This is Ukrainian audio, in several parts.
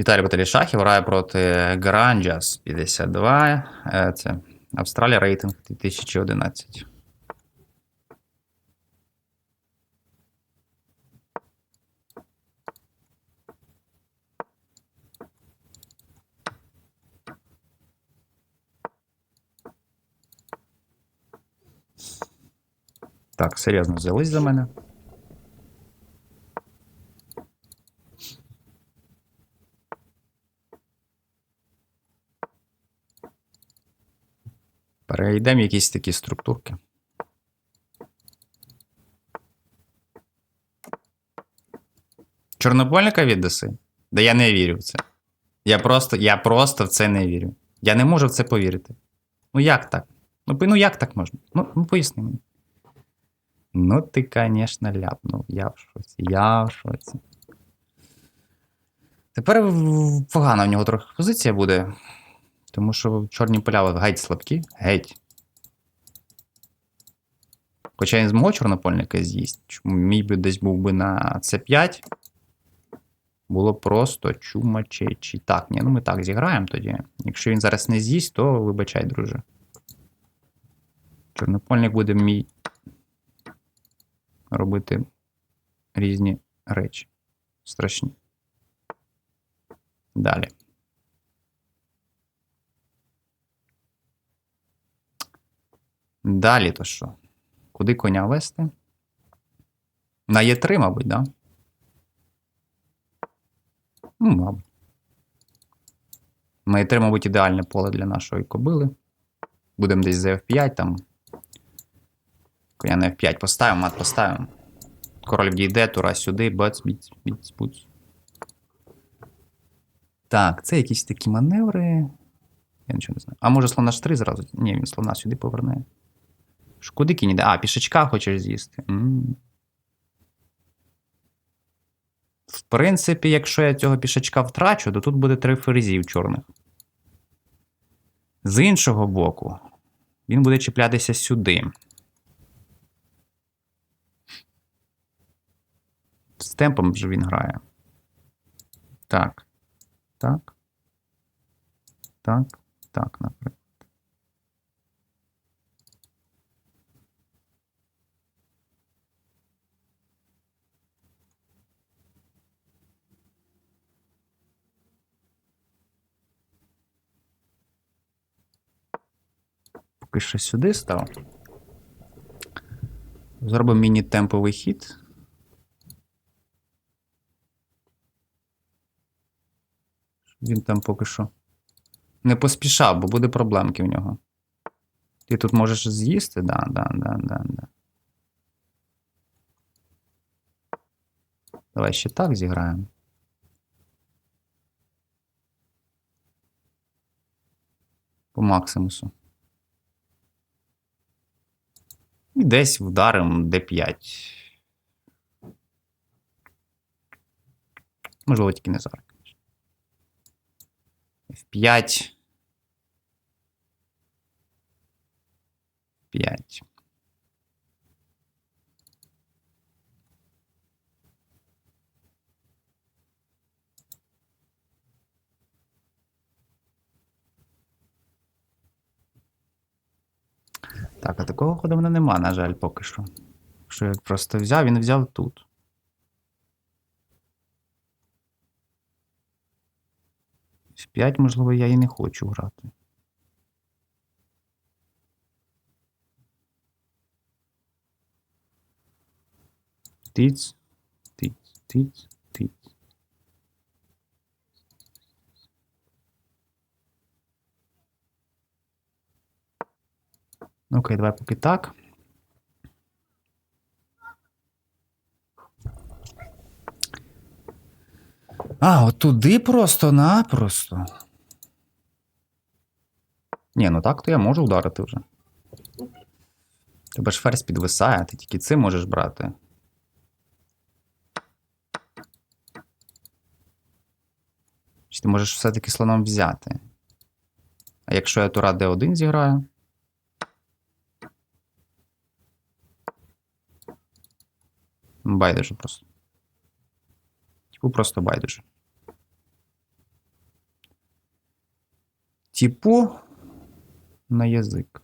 Віталій Баталій Шахів грає проти Гранджас 52. Е, Це Австралія рейтинг 2011. Так, серйозно взялись за мене. Перейдемо в якісь такі структурки. Чорнобольника віддаси? Да я не вірю в це. Я просто, я просто в це не вірю. Я не можу в це повірити. Ну як так? Ну, ну як так можна? Ну, ну поясни мені. Ну, ти, звісно, ляпнув. Я в шоці. Я в шоці. Тепер погана в нього трохи позиція буде. Тому що чорні поля геть слабкі. Геть. Хоча він з мого чорнопольника з'їсть. Мій би десь був би на С5. Було просто чумачечі. Так, ні, ну ми так зіграємо тоді. Якщо він зараз не з'їсть, то вибачай, друже. Чорнопольник буде мій робити різні речі. Страшні. Далі. Далі то що? Куди коня вести? На Е3, мабуть, да? Ну, мабуть. На Е3, мабуть, ідеальне поле для нашої кобили. Будемо десь за F5 там. Коня на F5 поставимо, мат поставимо. Король відійде, тура сюди, бац, біц, біц, буц. Так, це якісь такі маневри. Я нічого не знаю. А може слона ж 3 зразу? Ні, він слона сюди поверне. Ж Куди кінь іде? А, пішачка хочеш з'їсти. В принципі, якщо я цього пішачка втрачу, то тут буде три ферзів чорних. З іншого боку, він буде чіплятися сюди. З темпом же він грає. Так. Так. Так. Так, наприклад. Поки що сюди став. Зробимо міні-темповий хід. Він там поки що не поспішав, бо буде проблемки в нього. Ти тут можеш з'їсти? Да, да, да, да, да. Давай ще так зіграємо. По максимусу. І десь вдаримо D5. Можливо, тільки не зараз. звісно. F5. 5. Так, а такого ходу в мене нема, на жаль, поки що. Що я просто взяв, він взяв тут. В 5, можливо, я і не хочу грати. Тиць, тиць, тиць, тиць. Окей, давай поки так. А, от туди просто-напросто. Ні, ну так то я можу вдарити вже. Тебе ж ферзь підвисає, ти тільки цим можеш брати. Чи ти можеш все-таки слоном взяти? А якщо я тура D1 зіграю? Байдуже просто. Типу просто байдуже. типу на язик.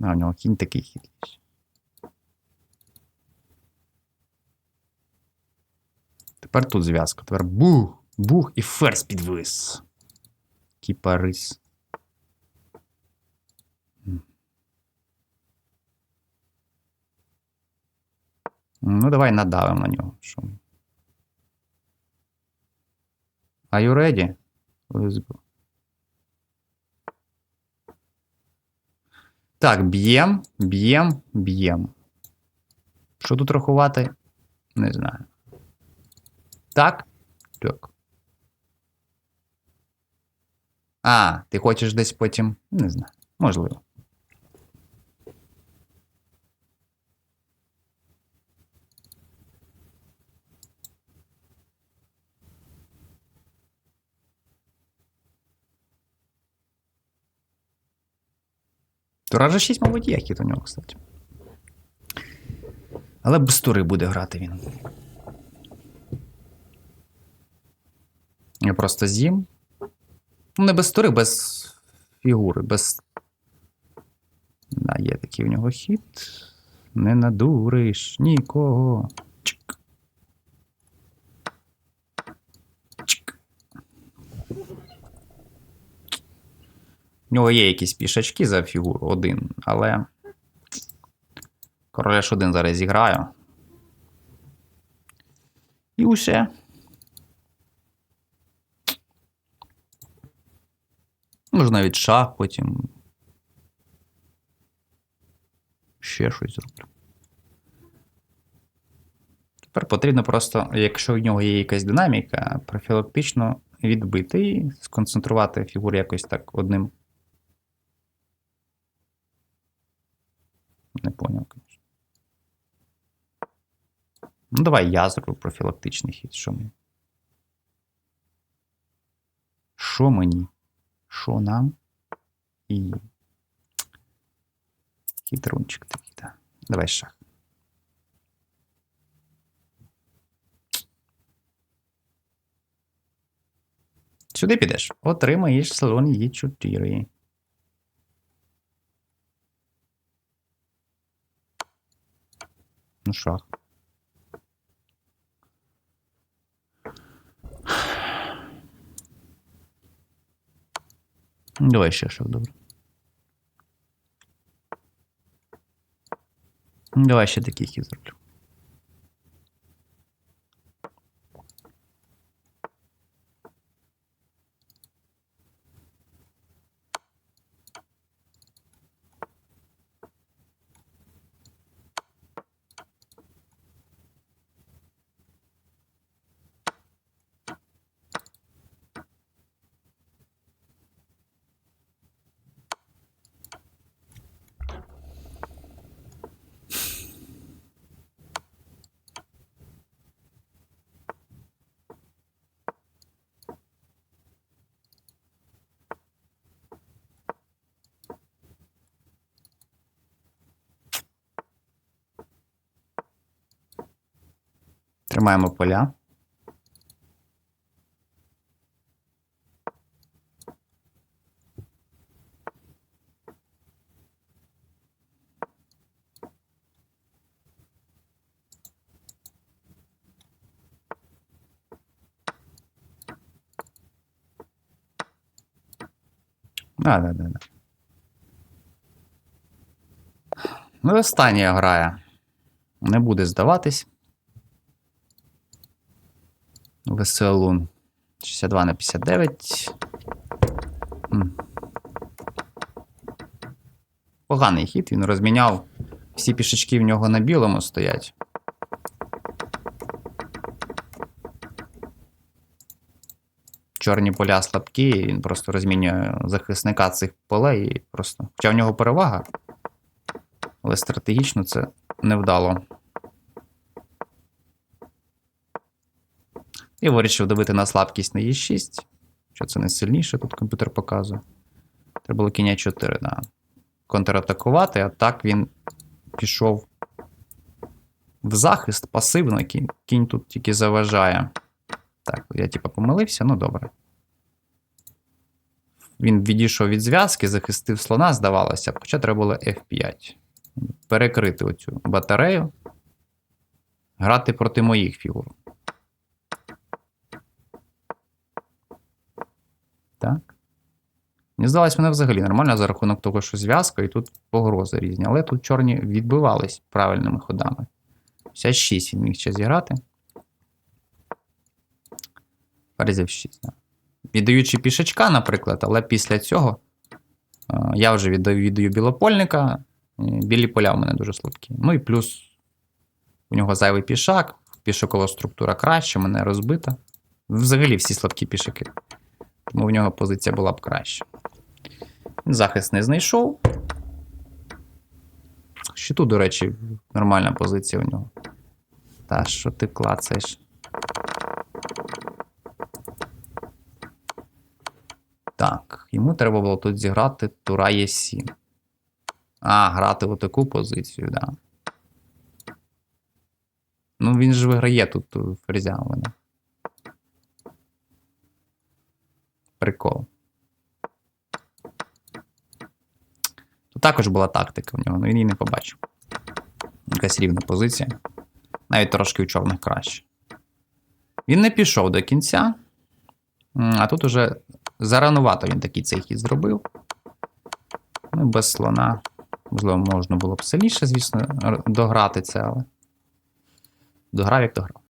А, у нього кінь такий хитрий. Тепер тут зв'язка. Тепер бух, бух і ферзь підвис. Кіпарис. Ну, давай надавимо на нього. Are you ready? Let's go. Так, б'єм, б'єм, б'єм. Що тут рахувати? Не знаю. Так? Так. А, ти хочеш десь потім. Не знаю. Можливо. Тура 6, мабуть, є хід у нього, кстати. Але без тури буде грати він. Я просто з'їм. Ну, не без тури, без фігури, без. Да, є такий у нього хід. Не надуриш нікого. Чик. Чик. У нього є якісь пішачки за фігуру один, але. Ж один зараз зіграю. І усе. Може навіть шах потім. Ще щось зроблю. Тепер потрібно просто, якщо в нього є якась динаміка, профілактично відбити і сконцентрувати фігуру якось так одним. Не поняв, звісно. Ну, давай я зроблю профілактичний хід. Що мені? Що мені? Що нам? І. Хитрунчик такий, так. Давай шах. Сюди підеш. Отримаєш слон Е4. Ну, шах. Давай ще шах, добре. Давай ще такий хід зроблю. Тримаємо поля. Да, да, да, да. Ну, і остання грає. Не буде здаватись. Веселун. 62 на 59. М. Поганий хід, він розміняв. Всі пішечки в нього на білому стоять. Чорні поля слабкі, і він просто розмінює захисника цих полей і просто. Хоча в нього перевага, але стратегічно це невдало. І вирішив добити на слабкість на Е6, Що це не сильніше, тут комп'ютер показує. Треба було кінь 4, да. Контратакувати, а так він пішов в захист пасивно, кінь, кінь тут тільки заважає. Так, я типа помилився, ну добре. Він відійшов від зв'язки, захистив слона, здавалося, хоча треба було F5. Перекрити оцю батарею. Грати проти моїх фігур. Так. Мені здалось, мене взагалі нормально за рахунок того, що зв'язка, і тут погрози різні. Але тут чорні відбивались правильними ходами. 56 він міг ще зіграти. Ферзів 6. Да. Віддаючи пішачка, наприклад, але після цього е, я вже віддаю, віддаю білопольника. е, Білі поля в мене дуже слабкі. Ну і плюс у нього зайвий пішак, пішакова структура краща, мене розбита. Взагалі всі слабкі пішаки. Тому в нього позиція була б краща. Захист не знайшов. Ще тут, до речі, нормальна позиція у нього. Та що ти клацаєш? Так, йому треба було тут зіграти Тура Е7. А, грати в таку позицію, да. Ну, він ж виграє тут ферзя у мене. Прикол. Тут також була тактика в нього, але він її не побачив. Якась рівна позиція. Навіть трошки у чорних краще. Він не пішов до кінця. А тут уже заранувато він такий цей хід зробив. Ну, без слона. Можливо, можна було б сильніше, звісно, дограти це, але. Дограв, як дограв.